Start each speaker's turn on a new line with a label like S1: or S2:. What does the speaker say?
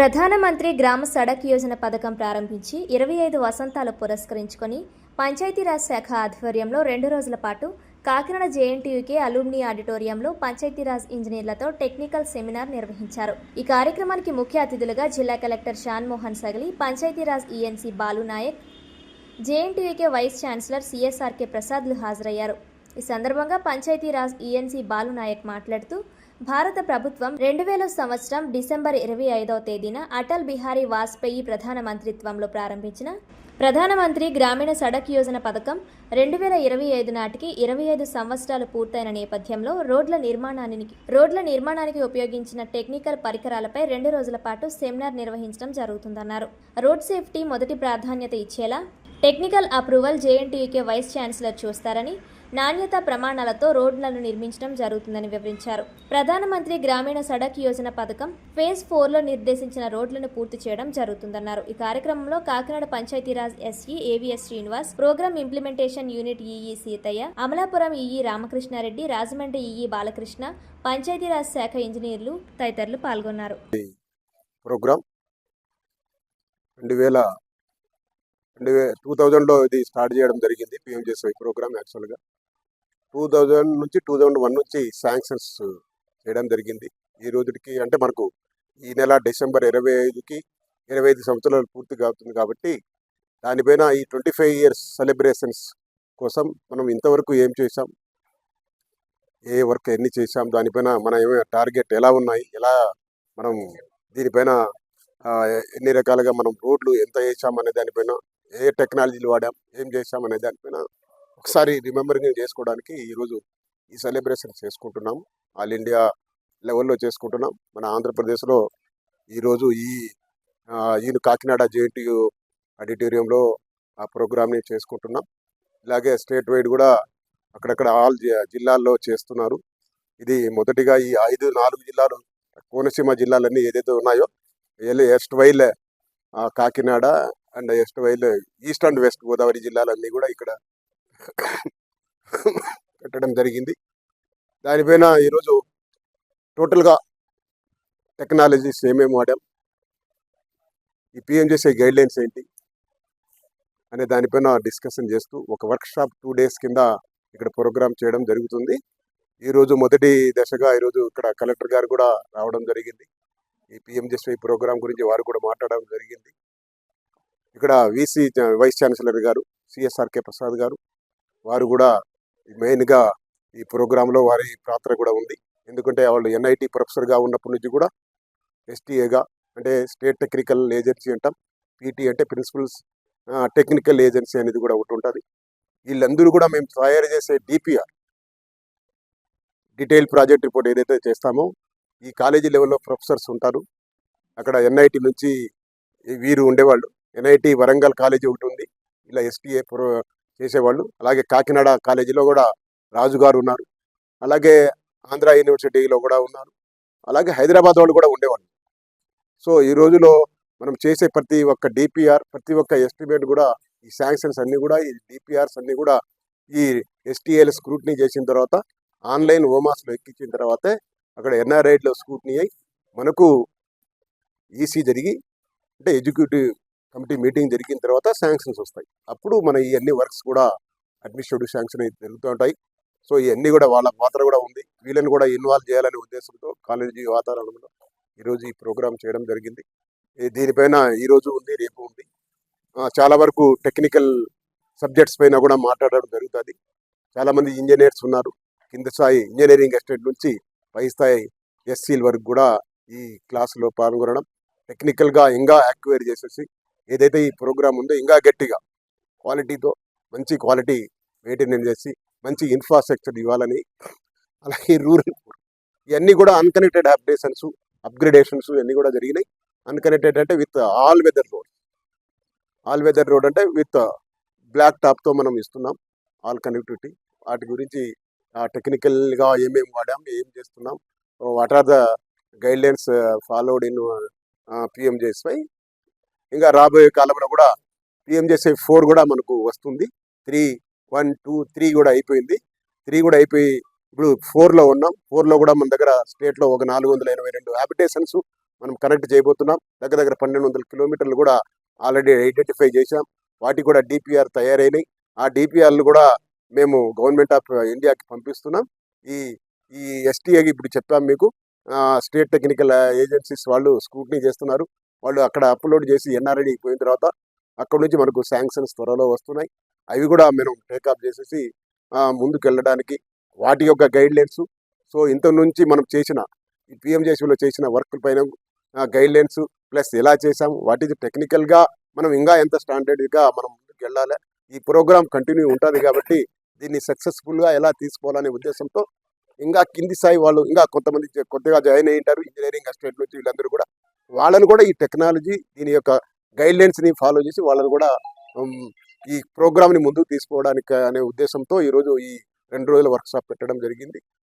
S1: ప్రధానమంత్రి గ్రామ సడక్ యోజన పథకం ప్రారంభించి ఇరవై ఐదు వసంతాలు పురస్కరించుకొని పంచాయతీరాజ్ శాఖ ఆధ్వర్యంలో రెండు రోజుల పాటు కాకినాడ జేఎన్టీయూకే అలూమ్ని ఆడిటోరియంలో పంచాయతీరాజ్ ఇంజనీర్లతో టెక్నికల్ సెమినార్ నిర్వహించారు. ఈ కార్యక్రమానికి ముఖ్య అతిథులుగా జిల్లా collector Shan Mohan Sagili Panchayati Raj ENC Balu Naik JNTUK vice chancellor CSRK ప్రసాద్లు హాజరయ్యారు. ఈ సందర్భంగా పంచాయతీరాజ్ ఈఎన్సీ బాలు నాయక్ మాట్లాడుతూ భారత ప్రభుత్వం రెండు వేల సంవత్సరం డిసెంబర్ ఇరవై ఐదవ తేదీన అటల్ బిహారీ వాజ్పేయి ప్రధాన మంత్రిత్వంలో ప్రారంభించిన ప్రధానమంత్రి గ్రామీణ సడక్ యోజన పథకం రెండు వేల ఇరవై ఐదు నాటికి ఇరవై ఐదు సంవత్సరాలు పూర్తయిన నేపథ్యంలో రోడ్ల నిర్మాణానికి రోడ్ల నిర్మాణానికి ఉపయోగించిన టెక్నికల్ పరికరాలపై రెండు రోజుల పాటు సెమినార్ నిర్వహించడం జరుగుతుందన్నారు. రోడ్ సేఫ్టీ మొదటి ప్రాధాన్యత ఇచ్చేలా technical approval JNTUK vice chancellor చూస్తారని నాణ్యత ప్రమాణాలతో రోడ్లను నిర్మించడం జరుగుతుందని వివరించారు. ప్రధానమంత్రి గ్రామీణ సడక్ యోజన పథకం ఫేజ్ ఫోర్లో నిర్దేశించిన రోడ్లను పూర్తి చేయడం జరుగుతుందన్నారు. ఈ కార్యక్రమంలో Kakinada Panchayati Raj SE AVS Srinivas program implementation unit EE Seethaiah Amalapuram EE Ramakrishna Reddy Rajahmundry EE Balakrishna Panchayati Raj శాఖ ఇంజనీర్లు తదితరులు పాల్గొన్నారు.
S2: ప్రోగ్రామ్ రెండు వేల రెండు టూ థౌజండ్లో ఇది స్టార్ట్ చేయడం జరిగింది. పిఎంజేఎస్వై ప్రోగ్రామ్ యాక్చువల్గా. టూ థౌజండ్ నుంచి టూ థౌజండ్ వన్ నుంచి శాంక్షన్స్ చేయడం జరిగింది. ఈ రోజుకి అంటే మనకు ఈ నెల డిసెంబర్ ఇరవై ఐదుకి ఇరవై ఐదు సంవత్సరాలు పూర్తిగా అవుతుంది కాబట్టి దానిపైన ఈ ట్వంటీ ఫైవ్ ఇయర్స్ సెలబ్రేషన్స్ కోసం మనం ఇంతవరకు ఏం చేసాం ఏ వర్క్ ఎన్ని చేసాం దానిపైన మన ఏమైనా టార్గెట్ ఎలా ఉన్నాయి? ఎలా మనం దీనిపైన ఎన్ని రకాలుగా మనం రోడ్లు ఎంత వేసాం అనే దానిపైన ఏ టెక్నాలజీలు వాడాం? ఏం చేసాం అనే దానిపైన ఒకసారి రిమెంబరింగ్ చేసుకోవడానికి ఈరోజు ఈ సెలబ్రేషన్ చేసుకుంటున్నాం. ఆల్ ఇండియా లెవెల్లో చేసుకుంటున్నాం. మన ఆంధ్రప్రదేశ్లో ఈరోజు ఈ ఈయన కాకినాడ జేఎన్టీయు ఆడిటోరియంలో ఆ ప్రోగ్రామ్ని చేసుకుంటున్నాం. ఇలాగే స్టేట్ వైడ్ కూడా అక్కడక్కడ ఆల్ జి- జిల్లాల్లో చేస్తున్నారు. ఇది మొదటిగా ఈ ఐదు నాలుగు జిల్లాలు కోనసీమ జిల్లాలన్నీ ఏదైతే ఉన్నాయో L erstwhile Kakinada and erstwhile East and West Godavari జిల్లాలన్నీ కూడా ఇక్కడ పెట్టడం జరిగింది. దానిపైన ఈరోజు టోటల్గా టెక్నాలజీస్ ఏమేమి వాడాం ఈ పిఎంజేసీ గైడ్ లైన్స్ ఏంటి అనే దానిపైన డిస్కషన్ చేస్తూ ఒక వర్క్షాప్ టూ డేస్ కింద ఇక్కడ ప్రోగ్రామ్ చేయడం జరుగుతుంది. ఈరోజు మొదటి దశగా ఈరోజు ఇక్కడ కలెక్టర్ గారు కూడా రావడం జరిగింది. ఈ పిఎంజెస్వై ప్రోగ్రాం గురించి వారు కూడా మాట్లాడడం జరిగింది. ఇక్కడ వీసీ వైస్ ఛాన్సలర్ గారు సిఎస్ఆర్కే ప్రసాద్ గారు వారు కూడా మెయిన్గా ఈ ప్రోగ్రాంలో వారి పాత్ర కూడా ఉంది. ఎందుకంటే వాళ్ళు ఎన్ఐటి ప్రొఫెసర్గా ఉన్నప్పటి నుంచి కూడా ఎస్టీఏగా అంటే స్టేట్ టెక్నికల్ ఏజెన్సీ అంటాం పీటీ అంటే ప్రిన్సిపల్స్ టెక్నికల్ ఏజెన్సీ అనేది కూడా ఒకటి ఉంటుంది. వీళ్ళందరూ కూడా మేము తయారు చేసే డిపిఆర్ డీటెయిల్ ప్రాజెక్ట్ రిపోర్ట్ ఏదైతే చేస్తామో ఈ కాలేజీ లెవెల్లో ప్రొఫెసర్స్ ఉంటారు. అక్కడ ఎన్ఐటి నుంచి వీరు ఉండేవాళ్ళు. ఎన్ఐటి వరంగల్ కాలేజీ ఒకటి ఉంది. ఇలా ఎస్టీఏ ప్రో చేసేవాళ్ళు. అలాగే కాకినాడ కాలేజీలో కూడా రాజు గారు ఉన్నారు. అలాగే ఆంధ్ర యూనివర్సిటీలో కూడా ఉన్నారు. అలాగే హైదరాబాద్ వాళ్ళు కూడా ఉండేవాళ్ళు. సో ఈ రోజులో మనం చేసే ప్రతి ఒక్క డిపిఆర్ ప్రతి ఒక్క ఎస్టిమేట్ కూడా ఈ శాంక్షన్స్ అన్నీ కూడా ఈ డిపిఆర్స్ అన్నీ కూడా ఈ ఎస్టీఏలు స్క్రూట్నీ చేసిన తర్వాత ఆన్లైన్ ఓమాస్లో ఎక్కించిన తర్వాతే అక్కడ ఎన్ఆర్ఐలో స్క్రూట్నీ అయి మనకు ఈసీ జరిగి అంటే ఎగ్జిక్యూటివ్ కమిటీ మీటింగ్ జరిగిన తర్వాత శాంక్షన్స్ వస్తాయి. అప్పుడు మన ఈ అన్ని వర్క్స్ కూడా అడ్మినిస్ట్రేటివ్ శాంక్షన్ అయితే జరుగుతూ ఉంటాయి. సో ఇవన్నీ కూడా వాళ్ళ పాత్ర కూడా ఉంది. వీళ్ళని కూడా ఇన్వాల్వ్ చేయాలనే ఉద్దేశంతో కాలేజీ వాతావరణంలో ఈరోజు ఈ ప్రోగ్రామ్ చేయడం జరిగింది. దీనిపైన ఈరోజు ఉంది రేపు ఉంది. చాలా వరకు టెక్నికల్ సబ్జెక్ట్స్ పైన కూడా మాట్లాడడం జరుగుతుంది. చాలామంది ఇంజనీర్స్ ఉన్నారు. కింద స్థాయి ఇంజనీరింగ్ ఎస్టేట్ నుంచి పై స్థాయి ఎస్సీల వరకు కూడా ఈ క్లాసులో పాల్గొనడం టెక్నికల్గా ఇంకా యాక్వైర్ చేసేసి ఏదైతే ఈ ప్రోగ్రామ్ ఉందో ఇంకా గట్టిగా క్వాలిటీతో మంచి క్వాలిటీ మెయింటెనెన్స్ చేసి మంచి ఇన్ఫ్రాస్ట్రక్చర్ ఇవ్వాలని అలాగే రూరల్ ఇవన్నీ కూడా అన్కనెక్టెడ్ అప్డేషన్స్ అప్గ్రేడేషన్స్ ఇవన్నీ కూడా జరిగినాయి. అన్కనెక్టెడ్ అంటే with all weather road all weather road అంటే విత్ బ్లాక్ టాప్తో మనం ఇస్తున్నాం. ఆల్ కనెక్టివిటీ వాటి గురించి టెక్నికల్గా ఏమేమి వాడాం ఏం చేస్తున్నాం what are the guidelines followed in PMGSY ఇంకా రాబోయే కాలంలో కూడా పిఎంజేసీ ఫోర్ కూడా మనకు వస్తుంది. త్రీ వన్ టూ త్రీ కూడా అయిపోయింది. త్రీ కూడా అయిపోయి ఇప్పుడు ఫోర్లో ఉన్నాం. ఫోర్లో కూడా మన దగ్గర స్టేట్లో ఒక నాలుగు వందల ఎనభై రెండు హ్యాబిటేషన్స్ మనం కనెక్ట్ చేయబోతున్నాం. దగ్గర దగ్గర పన్నెండు వందల కిలోమీటర్లు కూడా ఆల్రెడీ ఐడెంటిఫై చేశాం. వాటికి కూడా డిపిఆర్ తయారైనాయి. ఆ డిపిఆర్లు కూడా మేము గవర్నమెంట్ ఆఫ్ ఇండియాకి పంపిస్తున్నాం. ఈ ఈ ఎస్టీఏకి ఇప్పుడు చెప్పాం మీకు. స్టేట్ టెక్నికల్ ఏజెన్సీస్ వాళ్ళు స్క్రూటినీ చేస్తున్నారు. వాళ్ళు అక్కడ అప్లోడ్ చేసి ఎన్ఆర్ఐడి పోయిన తర్వాత అక్కడ నుంచి మనకు శాంక్షన్స్ త్వరలో వస్తున్నాయి. అవి కూడా మనం టేకప్ చేసేసి ముందుకెళ్ళడానికి ముందుకు వెళ్ళడానికి వాటి యొక్క గైడ్ లైన్స్ సో ఇంత నుంచి మనం చేసిన ఈ పిఎంజేసీలో చేసిన వర్క్ పైన గైడ్ లైన్స్ ప్లస్ ఎలా చేసాం వాట్ ఈజ్ టెక్నికల్గా మనం ఇంకా ఎంత స్టాండర్డ్గా మనం ముందుకు వెళ్ళాలి ఈ ప్రోగ్రామ్ కంటిన్యూ ఉంటుంది కాబట్టి దీన్ని సక్సెస్ఫుల్గా ఎలా తీసుకోవాలనే ఉద్దేశంతో ఇంకా కింది స్థాయి వాళ్ళు ఇంకా కొంతమంది కొత్తగా జాయిన్ అయ్యి ఉంటారు. ఇంజనీరింగ్ అసిస్టెంట్ నుంచి వీళ్ళందరూ కూడా వాళ్ళని కూడా ఈ టెక్నాలజీ దీని యొక్క గైడ్లైన్స్ని ఫాలో చేసి వాళ్ళని కూడా ఈ ప్రోగ్రామ్ని ముందుకు తీసుకోవడానికి అనే ఉద్దేశంతో ఈరోజు ఈ రెండు రోజుల వర్క్షాప్ పెట్టడం జరిగింది.